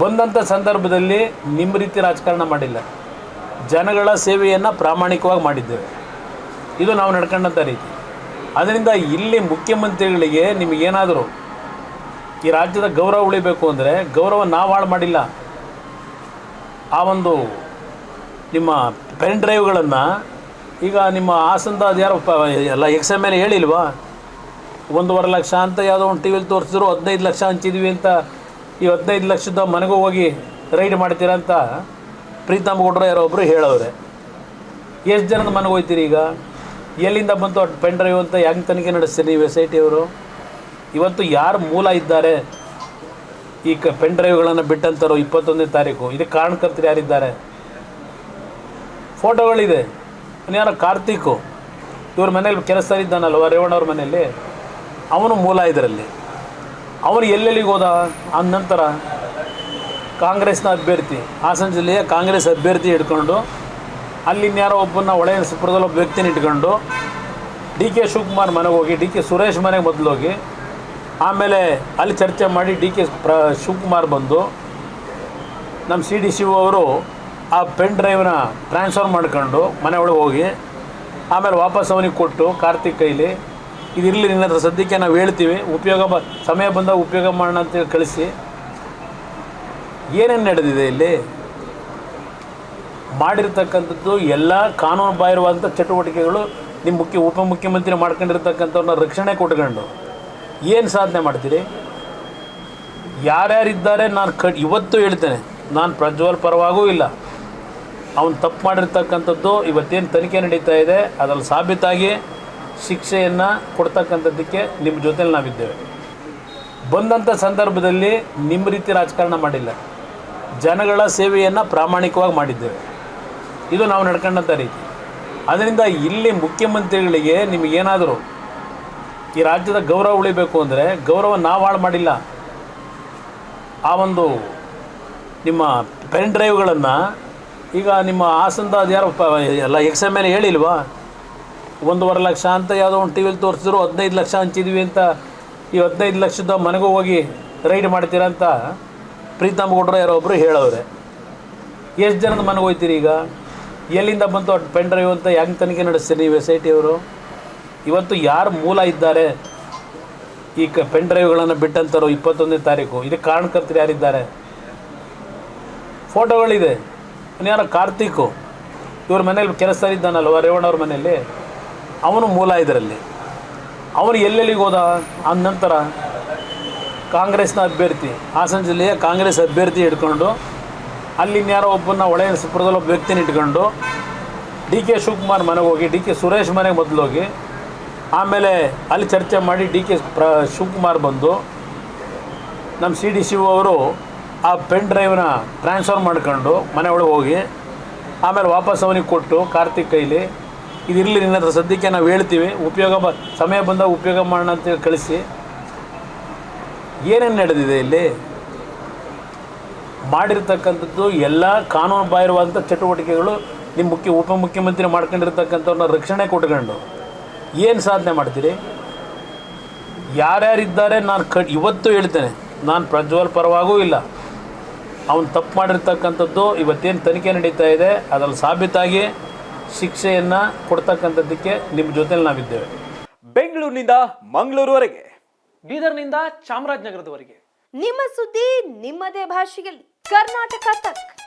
ಬಂದಂಥ ಸಂದರ್ಭದಲ್ಲಿ ನಿಮ್ಮ ರೀತಿ ರಾಜಕಾರಣ ಮಾಡಿಲ್ಲ. ಜನಗಳ ಸೇವೆಯನ್ನು ಪ್ರಾಮಾಣಿಕವಾಗಿ ಮಾಡಿದ್ದೇವೆ. ಇದು ನಾವು ನಡ್ಕೊಂಡಂಥ ರೀತಿ. ಅದರಿಂದ ಇಲ್ಲಿ ಮುಖ್ಯಮಂತ್ರಿಗಳಿಗೆ ನಿಮಗೇನಾದರೂ ಈ ರಾಜ್ಯದ ಗೌರವ ಉಳಿಬೇಕು ಅಂದರೆ ಗೌರವ ನಾವು ಹಾಳು ಮಾಡಿಲ್ಲ. ಆ ಒಂದು ನಿಮ್ಮ ಪೆನ್ ಡ್ರೈವ್ಗಳನ್ನು ಈಗ ನಿಮ್ಮ ಹಾಸನದ ಅದು ಯಾರೋ ಎಲ್ಲ ಎಕ್ಸ್ ಎಂ ಎಲ್ ಹೇಳಿಲ್ವಾ? ಒಂದೂವರೆ ಲಕ್ಷ ಅಂತ ಯಾವುದೋ ಒಂದು ಟಿ ವಿಲಿ ತೋರಿಸಿದ್ರು, ಹದಿನೈದು ಲಕ್ಷ ಹಂಚಿದ್ವಿ ಅಂತ ಈ ಹದಿನೈದು ಲಕ್ಷದ ಮನೆಗೂ ಹೋಗಿ ರೈಡ್ ಮಾಡ್ತೀರಾ ಅಂತ ಪ್ರೀತಮ್ ಗೌಡ್ರು ಯಾರೋ ಒಬ್ಬರು ಹೇಳವ್ರೆ. ಎಷ್ಟು ಜನದ ಮನೆಗೆ ಹೋಗ್ತೀರಿ ಈಗ? ಎಲ್ಲಿಂದ ಬಂತು ಪೆನ್ ಡ್ರೈವ್ ಅಂತ ಹೆಂಗೆ ತನಿಖೆ ನಡೆಸ್ತೀರಿ ಎಸ್ ಐ ಟಿ ಅವರು? ಇವತ್ತು ಯಾರು ಮೂಲ ಇದ್ದಾರೆ? ಈ ಕ ಪೆನ್ ಡ್ರೈವ್ಗಳನ್ನು ಬಿಟ್ಟಂತಾರೋ ಇಪ್ಪತ್ತೊಂದನೇ ತಾರೀಕು. ಇದಕ್ಕೆ ಕಾರಣಕರ್ತರು ಯಾರಿದ್ದಾರೆ? ಫೋಟೋಗಳಿದೆ. ಯಾರೋ ಕಾರ್ತಿಕು. ಇವ್ರ ಮನೇಲಿ ಕೆಲಸ ಇದ್ದಾನಲ್ವ ರೇವಣ್ಣವ್ರ ಮನೆಯಲ್ಲಿ? ಅವನು ಮೂಲ ಇದರಲ್ಲಿ. ಅವನು ಎಲ್ಲೆಲ್ಲಿಗೆ ಹೋದ? ಅಂದ ನಂತರ ಕಾಂಗ್ರೆಸ್ನ ಅಭ್ಯರ್ಥಿ, ಹಾಸನ ಜಿಲ್ಲೆಯ ಕಾಂಗ್ರೆಸ್ ಅಭ್ಯರ್ಥಿ ಹಿಡ್ಕೊಂಡು ಅಲ್ಲಿನ್ಯಾರೋ ಒಬ್ಬನ ಒಳೆಯ ಸುಪ್ರದಲ್ಲಿ ಒಬ್ಬ ವ್ಯಕ್ತಿನ ಇಟ್ಕೊಂಡು ಡಿ ಕೆ ಶಿವಕುಮಾರ್ ಮನೆಗೆ ಹೋಗಿ, ಡಿ ಕೆ ಸುರೇಶ್ ಮನೆಗೆ ಮೊದಲು ಹೋಗಿ ಆಮೇಲೆ ಅಲ್ಲಿ ಚರ್ಚೆ ಮಾಡಿ ಡಿ ಕೆ ಪ್ರ ಶಿವಕುಮಾರ್ ಬಂದು ನಮ್ಮ ಸಿ ಡಿ ಶಿವ ಅವರು ಆ ಪೆನ್ ಡ್ರೈವ್ನ ಟ್ರಾನ್ಸ್ಫರ್ ಮಾಡ್ಕೊಂಡು ಮನೆ ಒಳಗೆ ಹೋಗಿ ಆಮೇಲೆ ವಾಪಸ್ ಅವನಿಗೆ ಕೊಟ್ಟು ಕಾರ್ತಿಕ್ ಕೈಲಿ ಇದಿರಲಿ ನಿನ್ನ ಹತ್ರ ಸದ್ಯಕ್ಕೆ ನಾವು ಹೇಳ್ತೀವಿ, ಉಪಯೋಗ ಬ, ಸಮಯ ಬಂದಾಗ ಉಪಯೋಗ ಮಾಡೋಣ ಅಂತೇಳಿ ಕಳಿಸಿ. ಏನೇನು ನಡೆದಿದೆ ಇಲ್ಲಿ? ಮಾಡಿರ್ತಕ್ಕಂಥದ್ದು ಎಲ್ಲ ಕಾನೂನು ಬಾಹಿರವಾದಂಥ ಚಟುವಟಿಕೆಗಳು ನಿಮ್ಮ ಮುಖ್ಯ, ಉಪಮುಖ್ಯಮಂತ್ರಿ ಮಾಡ್ಕೊಂಡಿರ್ತಕ್ಕಂಥವ್ರನ್ನ ರಕ್ಷಣೆ ಕೊಟ್ಕೊಂಡು ಏನು ಸಾಧನೆ ಮಾಡ್ತೀರಿ? ಯಾರ್ಯಾರಿದ್ದಾರೆ ನಾನು ಕ, ಇವತ್ತು ಹೇಳ್ತೇನೆ, ನಾನು ಪ್ರಜ್ವಲ್ ಪರವಾಗೂ ಇಲ್ಲ. ಅವನು ತಪ್ಪು ಮಾಡಿರ್ತಕ್ಕಂಥದ್ದು ಇವತ್ತೇನು ತನಿಖೆ ನಡೀತಾ ಇದೆ, ಅದರಲ್ಲಿ ಸಾಬೀತಾಗಿ ಶಿಕ್ಷೆಯನ್ನು ಕೊಡ್ತಕ್ಕಂಥದ್ದಕ್ಕೆ ನಿಮ್ಮ ಜೊತೆಲಿ ನಾವಿದ್ದೇವೆ. ಬಂದಂಥ ಸಂದರ್ಭದಲ್ಲಿ ನಿಮ್ಮ ರೀತಿ ರಾಜಕಾರಣ ಮಾಡಿಲ್ಲ. ಜನಗಳ ಸೇವೆಯನ್ನು ಪ್ರಾಮಾಣಿಕವಾಗಿ ಮಾಡಿದ್ದೇವೆ. ಇದು ನಾವು ನಡ್ಕೊಂಡಂಥ ರೀತಿ. ಅದರಿಂದ ಇಲ್ಲಿ ಮುಖ್ಯಮಂತ್ರಿಗಳಿಗೆ ನಿಮಗೇನಾದರೂ ಈ ರಾಜ್ಯದ ಗೌರವ ಉಳಿಬೇಕು ಅಂದರೆ ಗೌರವ ನಾವು ಹಾಳು ಮಾಡಿಲ್ಲ. ಆ ಒಂದು ನಿಮ್ಮ ಪೆನ್ ಡ್ರೈವ್ಗಳನ್ನು ಈಗ ನಿಮ್ಮ ಹಾಸನದ ಅದು ಯಾರು ಎಲ್ಲ ಎಕ್ಸಾಮ್ ಮೇಲೆ ಹೇಳಿಲ್ವಾ? ಒಂದೂವರೆ ಲಕ್ಷ ಅಂತ ಯಾವುದೋ ಒಂದು ಟಿ ವಿಲಿ ತೋರಿಸಿದ್ರು, ಹದಿನೈದು ಲಕ್ಷ ಹಂಚಿದ್ವಿ ಅಂತ. ಈ ಹದಿನೈದು ಲಕ್ಷದ ಮನೆಗೂ ಹೋಗಿ ರೈಡ್ ಮಾಡ್ತೀರ ಅಂತ ಪ್ರೀತಮ್ ಗೌಡ್ರ ಯಾರೋ ಒಬ್ಬರು ಹೇಳವ್ರೆ. ಎಷ್ಟು ಜನದ ಮನೆಗೆ ಹೋಗ್ತೀರಿ ಈಗ? ಎಲ್ಲಿಂದ ಬಂತು ಪೆನ್ ಡ್ರೈವ್ ಅಂತ? ಹೆಂಗೆ ತನಿಖೆ ನಡೆಸ್ತೀರಿ ಈ ಅವರು? ಇವತ್ತು ಯಾರು ಮೂಲ ಇದ್ದಾರೆ? ಈ ಕ ಪೆನ್ ಡ್ರೈವ್ಗಳನ್ನು ಬಿಟ್ಟಂತಾರೋ ಇಪ್ಪತ್ತೊಂದನೇ ತಾರೀಕು. ಇದಕ್ಕೆ ಕಾರಣಕರ್ತರು ಯಾರಿದ್ದಾರೆ? ಫೋಟೋಗಳಿದೆ ಯಾರೋ ಕಾರ್ತಿಕು. ಇವ್ರ ಮನೇಲಿ ಕೆಲಸ ಇದ್ದಾನಲ್ವ ರೇವಣ್ಣವ್ರ ಮನೆಯಲ್ಲಿ ಅವನು ಮೂಲ ಇದರಲ್ಲಿ. ಅವನು ಎಲ್ಲೆಲ್ಲಿಗೆ ಹೋದ? ಆ ನಂತರ ಕಾಂಗ್ರೆಸ್ನ ಅಭ್ಯರ್ಥಿ, ಹಾಸನ ಜಿಲ್ಲೆಯ ಕಾಂಗ್ರೆಸ್ ಅಭ್ಯರ್ಥಿ ಹಿಡ್ಕೊಂಡು ಅಲ್ಲಿನ್ಯಾರೋ ಒಬ್ಬನ ಒಳೆಯ ಸುಪ್ರದಲ್ಲಿ ಒಬ್ಬ ವ್ಯಕ್ತಿನ ಇಟ್ಕೊಂಡು ಡಿ ಕೆ ಶಿವಕುಮಾರ್ ಮನೆಗೆ ಹೋಗಿ, ಡಿ ಕೆ ಸುರೇಶ್ ಮನೆಗೆ ಮೊದಲು ಹೋಗಿ ಆಮೇಲೆ ಅಲ್ಲಿ ಚರ್ಚೆ ಮಾಡಿ ಡಿ ಕೆ ಪ್ರ ಶಿವಕುಮಾರ್ ಬಂದು ನಮ್ಮ ಸಿ ಡಿ ಶಿವ ಅವರು ಆ ಪೆನ್ ಡ್ರೈವ್ನ ಟ್ರಾನ್ಸ್ಫರ್ ಮಾಡ್ಕೊಂಡು ಮನೆ ಒಳಗೆ ಹೋಗಿ ಆಮೇಲೆ ವಾಪಸ್ ಅವನಿಗೆ ಕೊಟ್ಟು ಕಾರ್ತಿಕ್ ಕೈಲಿ ಇದಿರಲಿ ನಿನ್ನ ಹತ್ರ. ಸದ್ಯಕ್ಕೆ ನಾವು ಹೇಳ್ತೀವಿ, ಉಪಯೋಗ ಬ, ಸಮಯ ಬಂದಾಗ ಉಪಯೋಗ ಮಾಡೋಣ ಅಂತೇಳಿ ಕಳಿಸಿ. ಏನೇನು ನಡೆದಿದೆ ಇಲ್ಲಿ? ಮಾಡಿರ್ತಕ್ಕಂಥದ್ದು ಎಲ್ಲ ಕಾನೂನು ಬಾಹಿರವಾದಂಥ ಚಟುವಟಿಕೆಗಳು ನಿಮ್ಮ ಮುಖ್ಯ, ಉಪಮುಖ್ಯಮಂತ್ರಿ ಮಾಡ್ಕೊಂಡಿರ್ತಕ್ಕಂಥವ್ರನ್ನ ರಕ್ಷಣೆ ಕೊಟ್ಕೊಂಡು ಏನು ಸಾಧನೆ ಮಾಡ್ತೀರಿ? ಯಾರ್ಯಾರಿದ್ದಾರೆ ನಾನು ಕ, ಇವತ್ತು ಹೇಳ್ತೇನೆ. ನಾನು ಪ್ರಜ್ವಲ್ ಪರವಾಗೂ ಇಲ್ಲ. ಅವನು ತಪ್ಪು ಮಾಡಿರ್ತಕ್ಕಂಥದ್ದು ಇವತ್ತೇನು ತನಿಖೆ ನಡೀತಾ ಇದೆ, ಅದರಲ್ಲಿ ಸಾಬೀತಾಗಿ ಶಿಕ್ಷೆಯನ್ನು ಕೊಡ್ತಕ್ಕಂಥದ್ದಕ್ಕೆ ನಿಮ್ಮ ಜೊತೆಲಿ ನಾವಿದ್ದೇವೆ. ಬೆಂಗಳೂರಿನಿಂದ ಮಂಗಳೂರುವರೆಗೆ. ಬೀದರ್ನಿಂದ ಚಾಮರಾಜನಗರದವರೆಗೆ. ನಿಮ್ಮ ಸುದ್ದಿ ನಿಮ್ಮದೇ ಭಾಷೆಯಲ್ಲಿ. ಕರ್ನಾಟಕ ತಕ್.